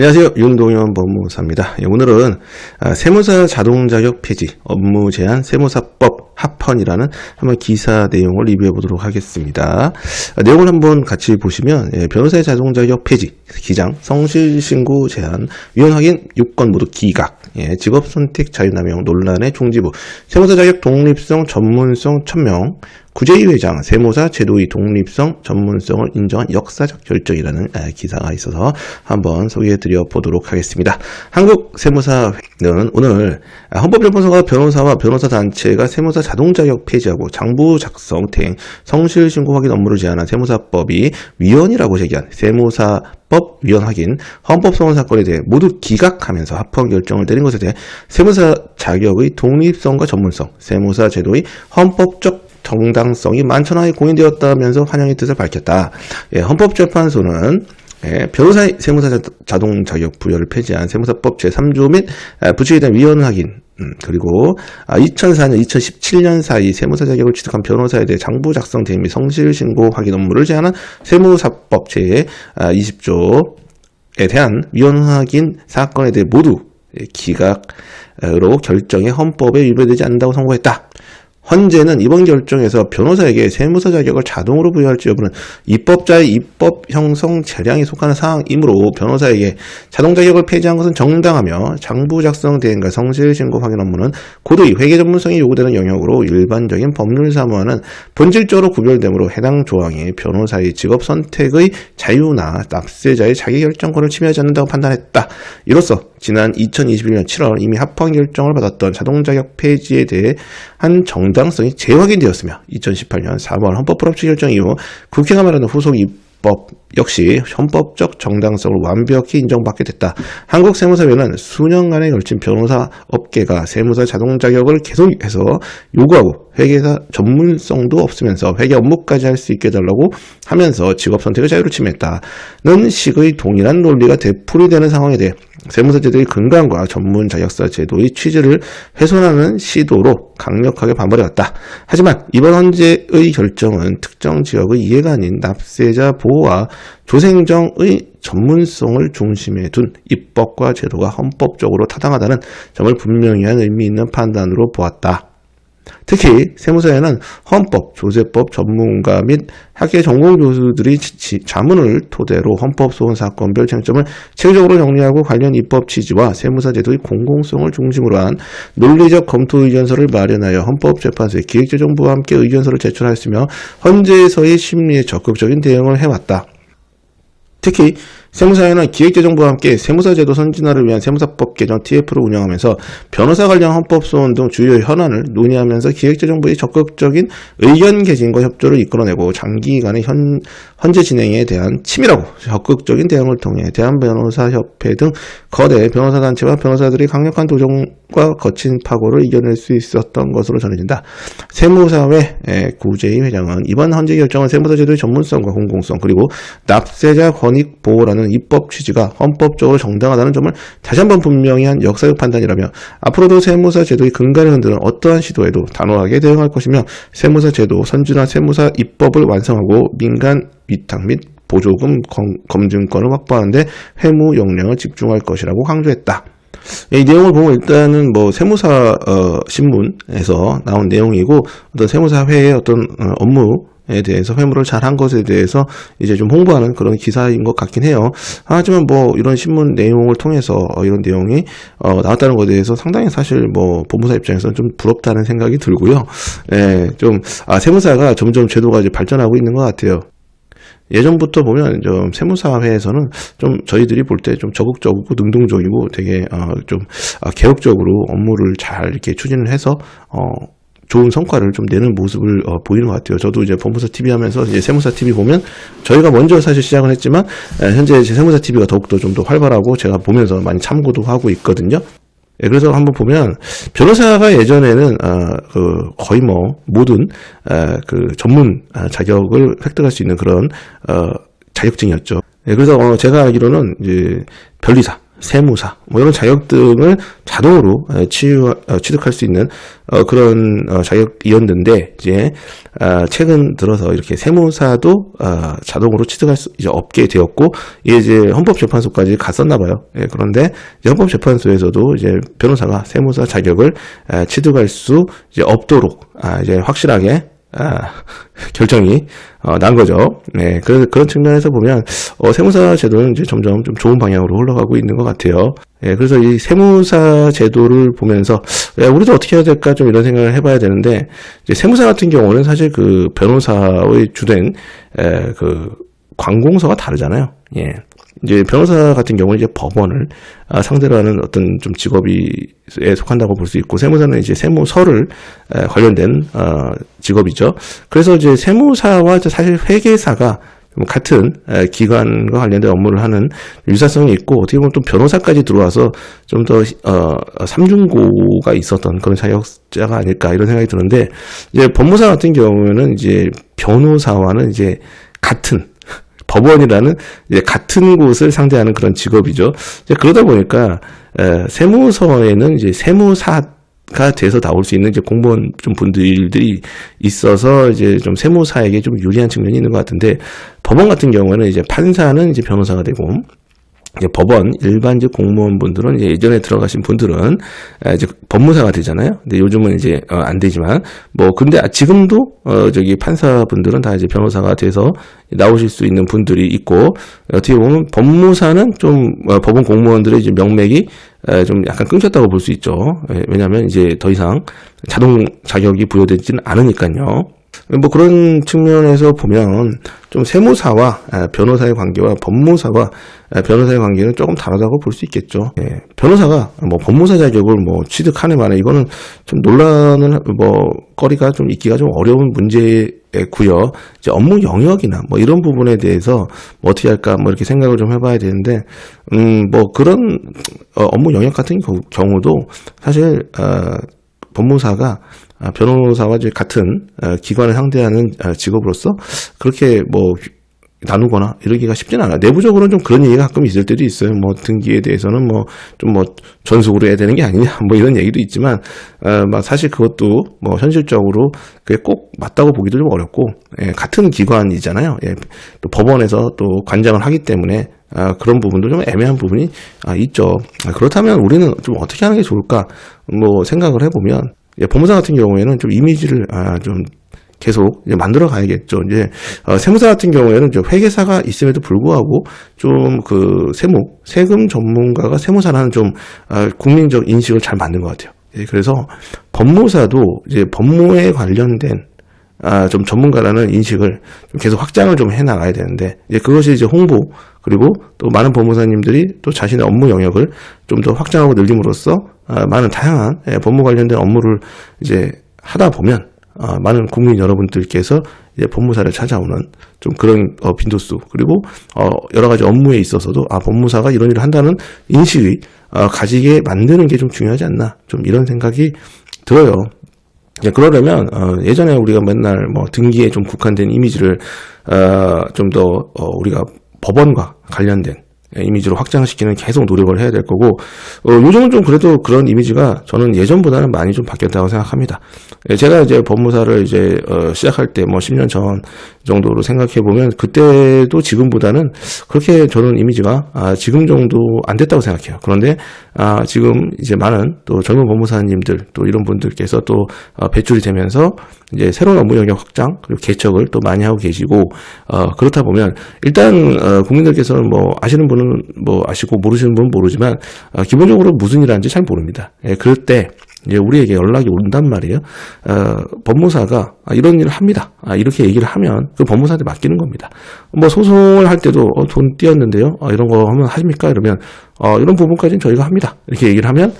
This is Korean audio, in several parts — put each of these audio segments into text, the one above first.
안녕하세요. 윤동현 법무사입니다. 예, 오늘은 아, 세무사 자동자격 폐지, 업무 제한 세무사법 합헌이라는 한번 기사 내용을 리뷰해 보도록 하겠습니다. 아, 내용을 한번 같이 보시면 예, 변호사의 자동자격 폐지, 기장, 성실신고 제한, 위헌 확인, 요건 모두 기각, 예, 직업선택 자유남용 논란의 중지부, 세무사 자격 독립성, 전문성, 천명, 구제위 회장, 세무사 제도의 독립성, 전문성을 인정한 역사적 결정이라는 에, 기사가 있어서 한번 소개해드려 보도록 하겠습니다. 한국 세무사는 오늘 헌법재판소가 변호사와 변호사 단체가 세무사 자동 자격 폐지하고 장부 작성, 대행, 성실 신고 확인 업무를 제한한 세무사법이 위헌이라고 제기한 세무사 법 위헌 확인 헌법 소원 사건에 대해 모두 기각하면서 합헌 결정을 내린 것에 대해 세무사 자격의 독립성과 전문성, 세무사 제도의 헌법적 정당성이 만천하에 공인되었다면서 환영의 뜻을 밝혔다. 예, 헌법재판소는 예, 변호사의 세무사 자동 자격 부여를 폐지한 세무사법 제3조 및 아, 부칙에 대한 위헌 확인 음, 그리고 2004년, 2017년 사이 세무사 자격을 취득한 변호사에 대해 장부 작성 대행 및 성실 신고 확인 업무를 제한한 세무사법 제20조에 대한 위헌 확인 사건에 대해 모두 기각으로 결정해 헌법에 위배되지 않는다고 선고했다. 헌재는 이번 결정에서 변호사에게 세무사 자격을 자동으로 부여할지 여부는 입법자의 입법 형성 재량에 속하는 사항이므로 변호사에게 자동 자격을 폐지한 것은 정당하며 장부 작성 대행과 성실 신고 확인 업무는 고도의 회계 전문성이 요구되는 영역으로 일반적인 법률 사무와는 본질적으로 구별되므로 해당 조항이 변호사의 직업 선택의 자유나 납세자의 자기 결정권을 침해하지 않는다고 판단했다. 이로써 지난 2021년 7월 이미 합헌 결정을 받았던 자동 자격 폐지에 대해 한 정당 성이 재확인되었으며 2018년 4월 헌법불합치 결정 이후 국회가 말하는 후속 입 법 역시 헌법적 정당성을 완벽히 인정받게 됐다. 한국 세무사위원회는 수년간에 걸친 변호사 업계가 세무사 자동 자격을 계속해서 요구하고 회계사 전문성도 없으면서 회계 업무까지 할 수 있게 해달라고 하면서 직업 선택의 자유를 침해했다는 식의 동일한 논리가 되풀이 되는 상황에 대해 세무사 제도의 근간과 전문 자격사 제도의 취지를 훼손하는 시도로 강력하게 반발해왔다. 하지만 이번 헌재의 결정은 특정 지역의 이해가 아닌 납세자 보호 와 조생정의 전문성을 중심에 둔 입법과 제도가 헌법적으로 타당하다는 점을 분명히 한 의미 있는 판단으로 보았다. 특히 세무사에는 헌법, 조세법 전문가 및 학계 전공 교수들이 자문을 토대로 헌법 소원 사건별 쟁점을 체계적으로 정리하고 관련 입법 취지와 세무사 제도의 공공성을 중심으로 한 논리적 검토 의견서를 마련하여 헌법재판소에 기획재정부와 함께 의견서를 제출하였으며 헌재에서의 심리에 적극적인 대응을 해왔다. 특히 세무사에는 기획재정부와 함께 세무사 제도 선진화를 위한 세무사법 개정 TF를 운영하면서 변호사 관련 헌법 소원 등 주요 현안을 논의하면서 기획재정부의 적극적인 의견 개진과 협조를 이끌어내고 장기간의 현, 현재 진행에 대한 치밀하고 적극적인 대응을 통해 대한변호사협회 등 거대 변호사 단체와 변호사들이 강력한 도정과 거친 파고를 이겨낼 수 있었던 것으로 전해진다. 세무사회 구제위 회장은 이번 헌재 결정은 세무사 제도의 전문성과 공공성 그리고 납세자 권익 보호라는 하는 입법 취지가 헌법적으로 정당하다는 점을 다시 한번 분명히 한 역사적 판단이라며 앞으로도 세무사 제도의 근간을 흔드는 어떠한 시도에도 단호하게 대응할 것이며 세무사 제도 선진화 세무사 입법을 완성하고 민간 위탁 및 보조금 검증권을 확보하는데 회무 역량을 집중할 것이라고 강조했다. 이 내용을 보면 일단은 뭐 세무사 어, 신문에서 나온 내용이고 어떤 세무사 회의 어떤 어, 업무 에 대해서 회무를 잘한 것에 대해서 이제 좀 홍보하는 그런 기사인 것 같긴 해요. 하지만 뭐 이런 신문 내용을 통해서 어, 이런 내용이 어, 나왔다는 것에 대해서 상당히 사실 뭐 법무사 입장에서는 좀 부럽다는 생각이 들고요. 예, 좀 아, 세무사가 점점 제도가 이제 발전하고 있는 것 같아요. 예전부터 보면 좀 세무사회에서는 좀 저희들이 볼 때 좀 적극적이고 능동적이고 되게 어좀 아, 개혁적으로 업무를 잘 이렇게 추진을 해서 어 좋은 성과를 좀 내는 모습을 어, 보이는 것 같아요. 저도 이제 법무사 TV 하면서 이제 세무사 TV 보면 저희가 먼저 사실 시작을 했지만 에, 현재 제 세무사 TV가 더욱더 좀 더 활발하고 제가 보면서 많이 참고도 하고 있거든요. 예, 그래서 한번 보면 변호사가 예전에는 어, 그 거의 뭐 모든 에, 그 전문 아, 자격을 획득할 수 있는 그런 어, 자격증이었죠. 예, 그래서 어, 제가 알기로는 이제 변리사 세무사 뭐 이런 자격 등을 자동으로 어, 취유, 어, 취득할 수 있는 어, 그런 어, 자격이었는데 이제 어, 최근 들어서 이렇게 세무사도 어, 자동으로 취득할 수 이제 없게 되었고 이제 헌법재판소까지 갔었나 봐요. 예, 그런데 헌법재판소에서도 이제 변호사가 세무사 자격을 에, 취득할 수 이제 없도록 아, 이제 확실하게 아, 결정이 어, 난 거죠. 네, 그, 그런 측면에서 보면 어, 세무사 제도는 이제 점점 좀 좋은 방향으로 흘러가고 있는 것 같아요. 예, 그래서 이 세무사 제도를 보면서 야, 우리도 어떻게 해야 될까 좀 이런 생각을 해봐야 되는데 이제 세무사 같은 경우는 사실 그 변호사의 주된 에, 그 관공서가 다르잖아요. 예. 이제 변호사 같은 경우는 이제 법원을 아, 상대로 하는 어떤 좀 직업에 속한다고 볼 수 있고 세무사는 이제 세무서를 에, 관련된 어, 직업이죠. 그래서 이제 세무사와 사실 회계사가 좀 같은 에, 기관과 관련된 업무를 하는 유사성이 있고 어떻게 보면 또 변호사까지 들어와서 좀더 어, 삼중고가 있었던 그런 자격자가 아닐까 이런 생각이 드는데 이제 법무사 같은 경우에는 이제 변호사와는 이제 같은 법원이라는 이제 같은 곳을 상대하는 그런 직업이죠. 이제 그러다 보니까 에, 세무서에는 이제 세무사 가 돼서 나올 수 있는 이제 공무원 좀 분들이 있어서 이제 좀 세무사에게 좀 유리한 측면이 있는 것 같은데 법원 같은 경우에는 이제 판사는 이제 변호사가 되고 이제 법원 일반 이제 공무원분들은 이제 예전에 들어가신 분들은 에, 이제 법무사가 되잖아요. 근데 요즘은 이제 어, 안 되지만 뭐 근데 지금도 어 저기 판사분들은 다 이제 변호사가 돼서 나오실 수 있는 분들이 있고 어떻게 보면 법무사는 좀 어, 법원 공무원들의 이제 명맥이 에, 좀 약간 끊겼다고 볼 수 있죠. 예, 왜냐하면 이제 더 이상 자동 자격이 부여되지는 않으니까요. 뭐 그런 측면에서 보면 좀 세무사와 아, 변호사의 관계와 법무사와 아, 변호사의 관계는 조금 다르다고 볼 수 있겠죠. 예, 변호사가 뭐 법무사 자격을 뭐 취득하네 마네 이거는 좀 논란을 뭐 거리가 좀 있기가 좀 어려운 문제고요. 이제 업무 영역이나 뭐 이런 부분에 대해서 뭐 어떻게 할까 뭐 이렇게 생각을 좀 해봐야 되는데 음뭐 그런 어, 업무 영역 같은 경- 경우도 사실 어, 법무사가 아, 변호사와 이제 같은 어, 기관을 상대하는 어, 직업으로서 그렇게 뭐 나누거나 이러기가 쉽지는 않아요. 내부적으로는 좀 그런 얘기가 가끔 있을 때도 있어요. 뭐 등기에 대해서는 뭐 좀 뭐 전속으로 해야 되는 게 아니냐 뭐 이런 얘기도 있지만 어, 막 사실 그것도 뭐 현실적으로 그게 꼭 맞다고 보기도 좀 어렵고 예, 같은 기관이잖아요. 예, 또 법원에서 또 관장을 하기 때문에 아, 그런 부분도 좀 애매한 부분이 아, 있죠. 아, 그렇다면 우리는 좀 어떻게 하는 게 좋을까 뭐 생각을 해보면 예, 법무사 같은 경우에는 좀 이미지를 아, 좀 계속 이제 만들어 가야겠죠. 이제 어, 세무사 같은 경우에는 좀 회계사가 있음에도 불구하고 좀 그 세무 세금 전문가가 세무사라는 좀 아, 국민적 인식을 잘 만든 것 같아요. 예, 그래서 법무사도 이제 법무에 관련된 아, 좀 전문가라는 인식을 좀 계속 확장을 좀 해 나가야 되는데, 이제 그것이 이제 홍보, 그리고 또 많은 법무사님들이 또 자신의 업무 영역을 좀 더 확장하고 늘림으로써, 아, 많은 다양한 예, 법무 관련된 업무를 이제 하다 보면, 아, 많은 국민 여러분들께서 이제 법무사를 찾아오는 좀 그런 어, 빈도수, 그리고 어, 여러 가지 업무에 있어서도, 아, 법무사가 이런 일을 한다는 인식이 어, 가지게 만드는 게 좀 중요하지 않나, 좀 이런 생각이 들어요. 이제 그러려면 어, 예전에 우리가 맨날 뭐 등기에 좀 국한된 이미지를 어, 좀더 우리가 법원과 관련된 이미지로 확장시키는 계속 노력을 해야 될 거고 어, 요즘은 좀 그래도 그런 이미지가 저는 예전보다는 많이 좀 바뀌었다고 생각합니다. 예, 제가 이제 법무사를 이제 어, 시작할 때 뭐 10년 전 정도로 생각해 보면 그때도 지금보다는 그렇게 저는 이미지가 아, 지금 정도 안 됐다고 생각해요. 그런데 아, 지금 이제 많은 또 젊은 법무사님들 또 이런 분들께서 또 어, 배출이 되면서 이제 새로운 업무 영역 확장 그리고 개척을 또 많이 하고 계시고 어, 그렇다 보면 일단 어, 국민들께서는 뭐 아시는 분은 뭐 아시고 모르시는 분은 모르지만 어, 기본적으로 무슨 일 하는지 잘 모릅니다. 예, 그럴 때 이제 우리에게 연락이 온단 말이에요. 어, 법무사가 아, 이런 일을 합니다. 아, 이렇게 얘기를 하면 그 법무사한테 맡기는 겁니다. 뭐 소송을 할 때도 어, 돈 띄었는데요. 어, 이런 거 하면 하십니까? 이러면 어, 이런 부분까지는 저희가 합니다. 이렇게 얘기를 하면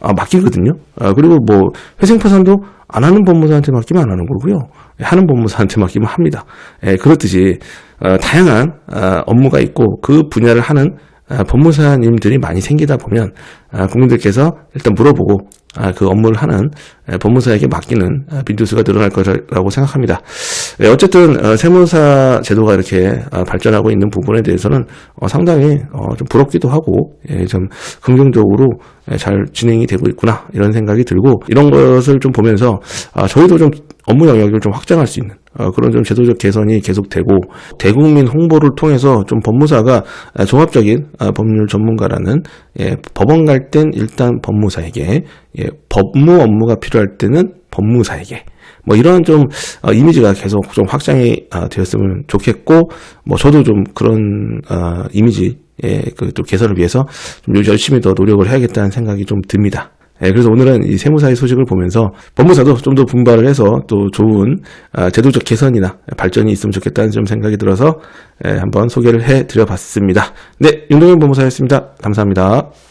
아, 맡기거든요. 아, 그리고 뭐 회생파산도 안 하는 법무사한테 맡기면 안 하는 거고요. 하는 법무사한테 맡기면 합니다. 예, 그렇듯이 어, 다양한 어, 업무가 있고 그 분야를 하는 아, 법무사님들이 많이 생기다 보면 아, 국민들께서 일단 물어보고 아, 그 업무를 하는 에, 법무사에게 맡기는 아, 빈도수가 늘어날 거라고 생각합니다. 예, 어쨌든 어, 세무사 제도가 이렇게 아, 발전하고 있는 부분에 대해서는 어, 상당히 어, 좀 부럽기도 하고 예, 좀 긍정적으로 예, 잘 진행이 되고 있구나 이런 생각이 들고 이런 것을 좀 보면서 아, 저희도 좀 업무 영역을 좀 확장할 수 있는 어, 그런 좀 제도적 개선이 계속되고 대국민 홍보를 통해서 좀 법무사가 아, 종합적인 아, 법률 전문가라는 예, 법원 갈 땐 일단 법무사에게 예, 법무 업무가 필요할 때는 법무사에게 뭐 이런 좀 어, 이미지가 계속 좀 확장이 아, 되었으면 좋겠고 뭐 저도 좀 그런 아, 이미지 예, 그 또 개선을 위해서 좀 열심히 더 노력을 해야겠다는 생각이 좀 듭니다. 예, 그래서 오늘은 이 세무사의 소식을 보면서 법무사도 좀 더 분발을 해서 또 좋은 아, 제도적 개선이나 발전이 있으면 좋겠다는 좀 생각이 들어서 예, 한번 소개를 해 드려봤습니다. 네, 윤동현 법무사였습니다. 감사합니다.